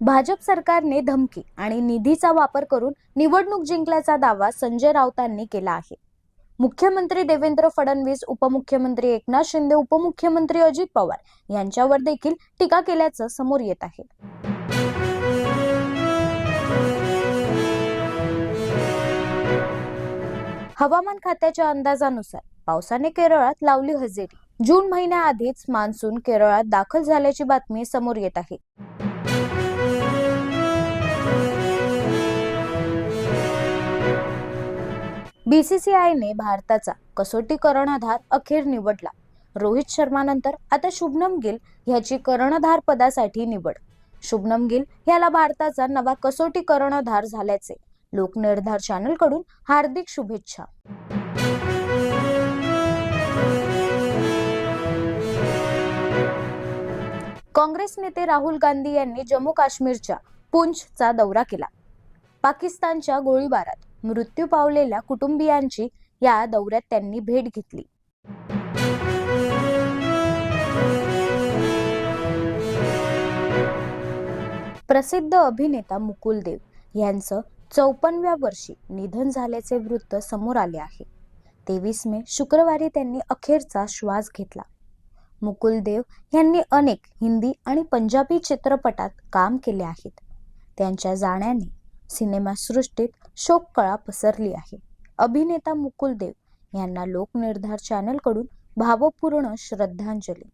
भाजप सरकारने धमकी आणि निधीचा वापर करून निवडणूक जिंकल्याचा दावा संजय राऊतांनी केला आहे. मुख्यमंत्री देवेंद्र फडणवीस उपमुख्यमंत्री एकनाथ शिंदे उपमुख्यमंत्री अजित पवार यांच्यावर देखील टीका केल्याचं समोर येत आहे. हवामान खात्याच्या अंदाजानुसार पावसाने केरळात लावली हजेरी. जून महिन्याआधीच मान्सून केरळात दाखल झाल्याची बातमी समोर येत आहे. बीसीसीआयने भारताचा कसोटी कर्णधार अखेर निवडला. रोहित शर्मानंतर आता शुभनम गिल ह्याची कर्णधार पदासाठी निवड. शुभनम गिल ह्याला भारताचा नवा कसोटी कर्णधार झाल्याचे लोकनिर्धार चॅनलकडून हार्दिक शुभेच्छा. काँग्रेस नेते राहुल गांधी यांनी जम्मू काश्मीरच्या पुंछचा दौरा केला. पाकिस्तानच्या गोळीबारात मृत्यू पावलेल्या कुटुंबियांची या दौऱ्यात त्यांनी भेट घेतली. प्रसिद्ध अभिनेता मुकुल देव यांचं चौपन्नव्या वर्षी निधन झाल्याचे वृत्त समोर आले आहे. तेवीस मे शुक्रवारी त्यांनी अखेरचा श्वास घेतला. मुकुल देव यांनी अनेक हिंदी आणि पंजाबी चित्रपटात काम केले आहेत. त्यांच्या जाण्याने सिनेमासृष्टीत शोककळा पसरली आहे. अभिनेता मुकुल देव यांना लोकनिर्धार चॅनलकडून भावपूर्ण श्रद्धांजली.